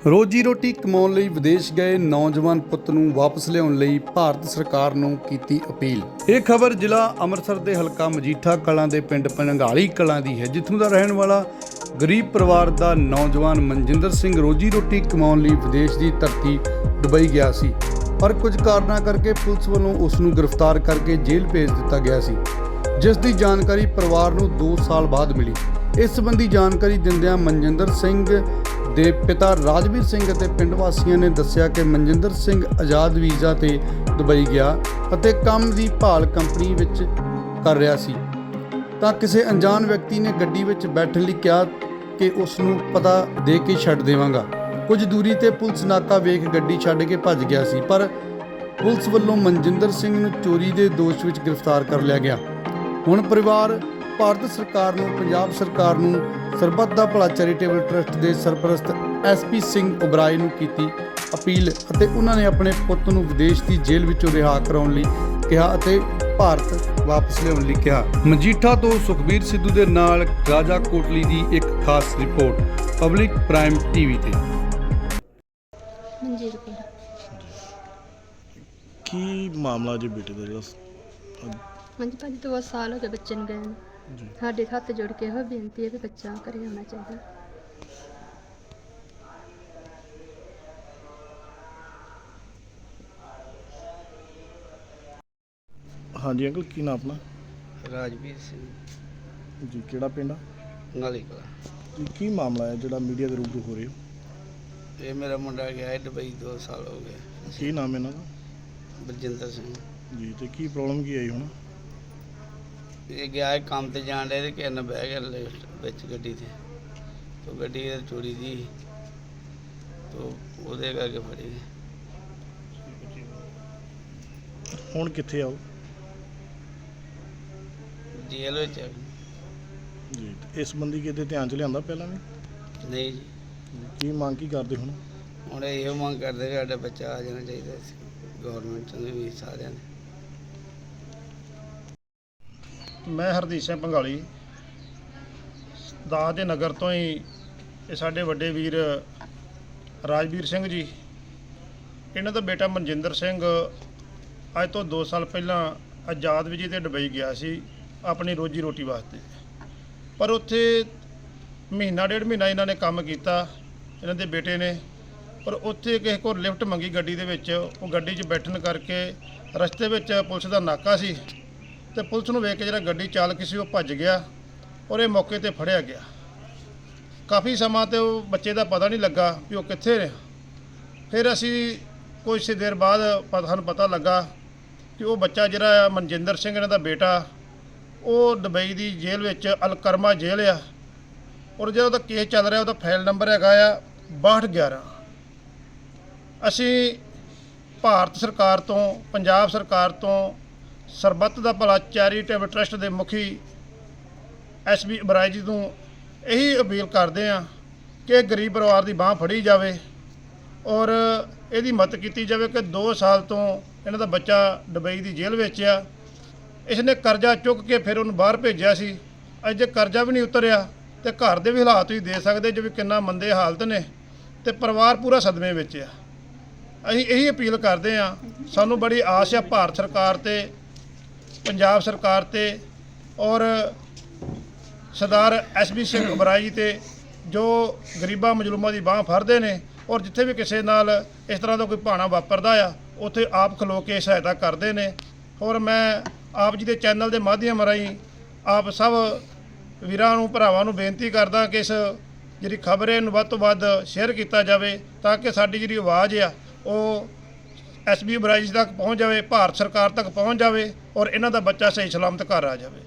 ਰੋਜੀ ਰੋਟੀ ਕਮਾਉਣ ਲਈ ਵਿਦੇਸ਼ ਗਏ ਨੌਜਵਾਨ ਪੁੱਤ ਨੂੰ ਵਾਪਸ ਲਿਆਉਣ ਲਈ ਭਾਰਤ ਸਰਕਾਰ ਨੂੰ ਕੀਤੀ ਅਪੀਲ। ਇਹ ਖਬਰ ਜ਼ਿਲ੍ਹਾ ਅੰਮ੍ਰਿਤਸਰ ਦੇ ਹਲਕਾ ਮਜੀਠਾ ਕਲਾਂ ਦੇ ਪਿੰਡ ਪੰਗਾਲੀ ਕਲਾਂ ਦੀ ਹੈ, ਜਿੱਥੋਂ ਦਾ ਰਹਿਣ ਵਾਲਾ ਗਰੀਬ ਪਰਿਵਾਰ ਦਾ ਨੌਜਵਾਨ ਮਨਜਿੰਦਰ ਸਿੰਘ ਰੋਜੀ ਰੋਟੀ ਕਮਾਉਣ ਲਈ ਵਿਦੇਸ਼ ਦੀ ਧਰਤੀ ਦੁਬਈ ਗਿਆ ਸੀ। ਪਰ ਕੁਝ ਕਾਰਨਾਂ ਕਰਕੇ ਪੁਲਿਸ ਵੱਲੋਂ ਉਸ ਨੂੰ ਗ੍ਰਿਫਤਾਰ ਕਰਕੇ ਜੇਲ੍ਹ ਭੇਜ ਦਿੱਤਾ ਗਿਆ ਸੀ, ਜਿਸ ਦੀ ਜਾਣਕਾਰੀ ਪਰਿਵਾਰ ਨੂੰ 2 ਸਾਲ ਬਾਅਦ ਮਿਲੀ। ਇਸ ਸੰਬੰਧੀ ਜਾਣਕਾਰੀ ਦਿੰਦਿਆਂ ਮਨਜਿੰਦਰ ਸਿੰਘ ਦੇ ਪਿਤਾ ਰਾਜਵੀਰ ਸਿੰਘ ਅਤੇ ਪਿੰਡ ਵਾਸੀਆਂ ਨੇ ਦੱਸਿਆ ਕਿ ਮਨਜਿੰਦਰ ਸਿੰਘ ਆਜ਼ਾਦ ਵੀਜ਼ਾ ਤੇ ਦੁਬਈ ਗਿਆ ਅਤੇ ਕੰਮ ਦੀ ਭਾਲ ਕੰਪਨੀ ਵਿੱਚ ਕਰ ਰਿਹਾ ਸੀ। ਤਾਂ ਕਿਸੇ ਅਣਜਾਣ ਵਿਅਕਤੀ ਨੇ ਗੱਡੀ ਵਿੱਚ ਬੈਠਣ ਲਈ ਕਿਹਾ ਕਿ ਉਸ ਨੂੰ ਪਤਾ ਦੇ ਕੇ ਛੱਡ ਦੇਵਾਂਗਾ। ਕੁਝ ਦੂਰੀ ਤੇ ਪੁਲਿਸ ਨਾਕਾ ਵੇਖ ਗੱਡੀ ਛੱਡ ਕੇ ਭੱਜ ਗਿਆ ਸੀ, ਪਰ ਪੁਲਿਸ ਵੱਲੋਂ ਮਨਜਿੰਦਰ ਸਿੰਘ ਨੂੰ ਚੋਰੀ ਦੇ ਦੋਸ਼ ਵਿੱਚ ਗ੍ਰਿਫਤਾਰ ਕਰ ਲਿਆ ਗਿਆ। ਹੁਣ ਪਰਿਵਾਰ, ਭਾਰਤ ਸਰਕਾਰ ਨੂੰ, ਪੰਜਾਬ ਸਰਕਾਰ ਨੂੰ ਸਰਬੱਤ ਦਾ ਭਲਾ ਚੈਰੀਟੇਬਲ ਟਰਸਟ ਦੇ ਸਰਪ੍ਰਸਤ ਐਸਪੀ ਸਿੰਘ ਉਬਰਾਏ ਨੂੰ ਕੀਤੀ ਅਪੀਲ ਅਤੇ ਉਹਨਾਂ ਨੇ ਆਪਣੇ ਪੁੱਤ ਨੂੰ ਵਿਦੇਸ਼ ਦੀ ਜੇਲ੍ਹ ਵਿੱਚੋਂ ਰਿਹਾ ਕਰਾਉਣ ਲਈ ਕਿਹਾ ਅਤੇ ਭਾਰਤ ਵਾਪਸ ਲਿਆਉਣ ਲਈ ਕਿਹਾ। ਮਜੀਠਾ ਤੋਂ ਸੁਖਬੀਰ ਸਿੱਧੂ ਦੇ ਨਾਲ ਰਾਜਾ ਕੋਟਲੀ ਦੀ ਇੱਕ ਖਾਸ ਰਿਪੋਰਟ ਪਬਲਿਕ ਪ੍ਰਾਈਮ ਟੀਵੀ ਤੇ। ਮਨਜੀਤ ਕੌਰ ਕੀ ਮਾਮਲਾ ਜੀ ਬੇਟੇ ਦਾ ਜਿਹੜਾ ਹਾਂਜੀ ਭਾਜੀ ਦੋ ਸਾਲ ਹੋ ਗਏ ਬੱਚੇ ਨੂੰ ਗਏ ਨੂੰ। ਜੀ ਸਾਡੇ ਹੱਥ ਜੋੜ ਕੇ ਇਹੋ ਬੇਨਤੀ ਹੈ ਕਿ ਬੱਚਾ ਘਰੇ ਆਉਣਾ ਚਾਹੀਦਾ। ਹਾਂਜੀ ਅੰਕਲ ਕੀ ਨਾਮ ਆਪਣਾ? ਰਾਜਵੀਰ ਸਿੰਘ। ਜੀ ਕਿਹੜਾ ਪਿੰਡ ਆ? ਨਾਲੀ ਕਲਾ ਜੀ ਕੀ ਮਾਮਲਾ ਹੈ ਜਿਹੜਾ ਮੀਡੀਆ ਦੇ ਰੂਬਰੂ ਹੋ ਰਹੇ ਹੋ? ਇਹ ਮੇਰਾ ਮੁੰਡਾ ਗਿਆ ਹੈ ਦੁਬਈ 2 ਸਾਲ ਹੋ ਗਏ। ਕੀ ਨਾਮ ਹੈ ਇਹਨਾਂ ਦਾ? ਬਲਜਿੰਦਰ ਸਿੰਘ। ਜੀ ਤੇ ਕੀ ਪ੍ਰੋਬਲਮ ਕੀ ਆਈ ਹੁਣ? ਇਹ ਗਿਆ ਹੈ ਕੰਮ ਤੇ ਜਾਣ ਡਿਆ ਤੇ ਕਿਸੇ ਨੇ ਬਹਿ ਗਿਆ ਲਿਫਟ ਵਿੱਚ ਗੱਡੀ ਤੇ। ਤੋ ਗੱਡੀ ਇਹ ਚੋਰੀ ਦੀ ਤੋ ਉਹਦੇ ਕਰਕੇ ਫੜੀ ਗਏ। ਹੁਣ ਕਿੱਥੇ ਆਓ ਜੇਲ੍ਹ ਵਿੱਚ ਹੈ। ਜੀ ਇਸ ਸੰਬੰਧੀ ਕਿਤੇ ਧਿਆਨ ਚ ਲਿਆਂਦਾ ਪਹਿਲਾਂ ਵੀ? ਨਹੀਂ ਜੀ। ਕੀ ਮੰਗ ਕੀ ਕਰਦੇ ਹੁਣ? ਹੁਣ ਇਹ ਮੰਗ ਕਰਦੇ ਕਿ ਸਾਡਾ ਬੱਚਾ ਆ ਜਾਣਾ ਚਾਹੀਦਾ ਸੀ। ਗਵਰਨਮੈਂਟ ਨੇ ਵੀ ਸਾਰਿਆਂ ਨੇ। ਮੈਂ ਹਰਦੀਪ ਸਿੰਘ ਪੰਗਾਲੀ ਦਾਸ ਦੇ ਨਗਰ ਤੋਂ ਹੀ ਇਹ ਸਾਡੇ ਵੱਡੇ ਵੀਰ ਰਾਜਵੀਰ ਸਿੰਘ ਜੀ। ਇਹਨਾਂ ਦਾ ਬੇਟਾ ਮਨਜਿੰਦਰ ਸਿੰਘ ਅੱਜ ਤੋਂ 2 ਸਾਲ ਪਹਿਲਾਂ ਆਜ਼ਾਦ ਵਿਜੇ ਤੇ ਦੁਬਈ ਗਿਆ ਸੀ, ਆਪਣੀ ਰੋਜੀ ਰੋਟੀ ਵਾਸਤੇ। ਪਰ ਉੱਥੇ ਮਹੀਨਾ, ਡੇਢ ਮਹੀਨਾ ਇਹਨਾਂ ਨੇ ਕੰਮ ਕੀਤਾ, ਇਹਨਾਂ ਦੇ ਬੇਟੇ ਨੇ। ਪਰ ਉੱਥੇ ਕਿਸੇ ਕੋਲ ਲਿਫਟ ਮੰਗੀ ਗੱਡੀ ਦੇ ਵਿੱਚ, ਉਹ ਗੱਡੀ 'ਚ ਬੈਠਣ ਕਰਕੇ ਰਸਤੇ ਵਿੱਚ ਪੁਲਿਸ ਦਾ ਨਾਕਾ ਸੀ। ਤੇ ਪੁਲਿਸ ਨੂੰ ਵੇਖ ਕੇ ਜਿਹੜਾ ਗੱਡੀ ਚਾਲਕ ਸੀ ਉਹ ਭੱਜ ਗਿਆ ਔਰ ਇਹ ਮੌਕੇ ਤੇ ਫੜਿਆ ਗਿਆ। ਕਾਫੀ ਸਮਾਂ ਤੇ ਉਹ ਬੱਚੇ ਦਾ ਪਤਾ ਨਹੀਂ ਲੱਗਾ ਵੀ ਉਹ ਕਿੱਥੇ ਰਿਹਾ। ਫਿਰ ਅਸੀਂ ਕੁਝ ਦੇਰ ਬਾਅਦ ਪਤਾ, ਸਾਨੂੰ ਪਤਾ ਲੱਗਾ ਕਿ ਉਹ ਬੱਚਾ ਜਿਹੜਾ ਆ ਮਨਜਿੰਦਰ ਸਿੰਘ ਇਹਨਾਂ ਦਾ ਬੇਟਾ, ਉਹ ਦੁਬਈ ਦੀ ਜੇਲ੍ਹ ਵਿੱਚ ਅਲਕਰਮਾ ਜੇਲ੍ਹ ਆ ਔਰ ਜਿਹੜਾ ਉਹਦਾ ਕੇਸ ਚੱਲ ਰਿਹਾ ਉਹਦਾ ਫਾਈਲ ਨੰਬਰ ਹੈਗਾ ਆ 6211 ਅਸੀਂ ਭਾਰਤ ਸਰਕਾਰ ਤੋਂ, ਪੰਜਾਬ ਸਰਕਾਰ ਤੋਂ ਸਰਬੱਤ ਦਾ ਭਲਾ ਚੈਰੀਟੇਬਲ ਟਰਸਟ ਦੇ ਮੁਖੀ ਐਸਬੀ ਅਬਰਾਜ ਜੀ ਨੂੰ ਇਹੀ ਅਪੀਲ ਕਰਦੇ ਆ ਕਿ ਗਰੀਬ ਪਰਿਵਾਰ ਦੀ ਬਾਹ ਫੜੀ ਜਾਵੇ ਔਰ ਇਹਦੀ ਮਦਦ ਕੀਤੀ ਜਾਵੇ ਕਿ 2 ਸਾਲ ਤੋਂ ਇਹਨਾਂ ਦਾ ਬੱਚਾ ਦੁਬਈ ਦੀ ਜੇਲ੍ਹ ਵਿੱਚ ਆ। ਇਸ ਨੇ ਕਰਜ਼ਾ ਚੁੱਕ ਕੇ ਫਿਰ ਉਹਨੂੰ ਬਾਹਰ ਭੇਜਿਆ ਸੀ। ਅੱਜ ਜੇ ਕਰਜ਼ਾ ਵੀ ਨਹੀਂ ਉਤਰਿਆ ਤੇ ਘਰ ਦੇ ਵੀ ਹਾਲਾਤ ਤੁਸੀਂ ਦੇ ਸਕਦੇ ਜਿਵੇਂ ਕਿੰਨਾ ਮੰਦੇ ਹਾਲਤ ਨੇ ਤੇ ਪਰਿਵਾਰ ਪੂਰਾ ਸਦਮੇ ਵਿੱਚ ਆ। ਅਸੀਂ ਇਹੀ ਅਪੀਲ ਕਰਦੇ ਆ ਸਾਨੂੰ ਬੜੀ ਆਸ ਆ ਭਾਰਤ ਸਰਕਾਰ ਤੇ ਪੰਜਾਬ ਸਰਕਾਰ ਤੇ ਔਰ ਸਰਦਾਰ ਐਸਬੀ ਸਿੰਘ ਬਰਾਈ ਜੀ ਤੇ ਜੋ ਗਰੀਬਾਂ ਮਜਲੂਮਾਂ ਦੀ ਬਾਹ ਫੜਦੇ ਨੇ ਔਰ ਜਿੱਥੇ ਵੀ ਕਿਸੇ ਨਾਲ ਇਸ ਤਰ੍ਹਾਂ ਦਾ ਕੋਈ ਭਾਣਾ ਵਾਪਰਦਾ ਆ, ਉੱਥੇ ਆਪ ਖਲੋ ਕੇ ਸਹਾਇਤਾ ਕਰਦੇ ਨੇ। ਔਰ ਮੈਂ ਆਪ ਜੀ ਦੇ ਚੈਨਲ ਦੇ ਮਾਧਿਅਮ ਰਾਹੀਂ ਆਪ ਸਭ ਵੀਰਾਂ ਨੂੰ, ਭਰਾਵਾਂ ਨੂੰ ਬੇਨਤੀ ਕਰਦਾ ਕਿ ਇਸ ਜਿਹੜੀ ਖਬਰ ਹੈ, ਇਹਨੂੰ ਵੱਧ ਤੋਂ ਵੱਧ ਸ਼ੇਅਰ ਕੀਤਾ ਜਾਵੇ ਤਾਂ ਕਿ ਸਾਡੀ ਜਿਹੜੀ ਆਵਾਜ਼ ਆ, ਉਹ ਐਸਬੀ ਬਰਾਈਜ ਤੱਕ ਪਹੁੰਚ ਜਾਵੇ, ਭਾਰਤ ਸਰਕਾਰ ਤੱਕ ਪਹੁੰਚ ਜਾਵੇ ਔਰ ਇਹਨਾਂ ਦਾ ਬੱਚਾ ਸਹੀ ਸਲਾਮਤ ਘਰ ਆ ਜਾਵੇ।